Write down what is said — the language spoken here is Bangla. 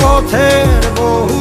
পথের বহু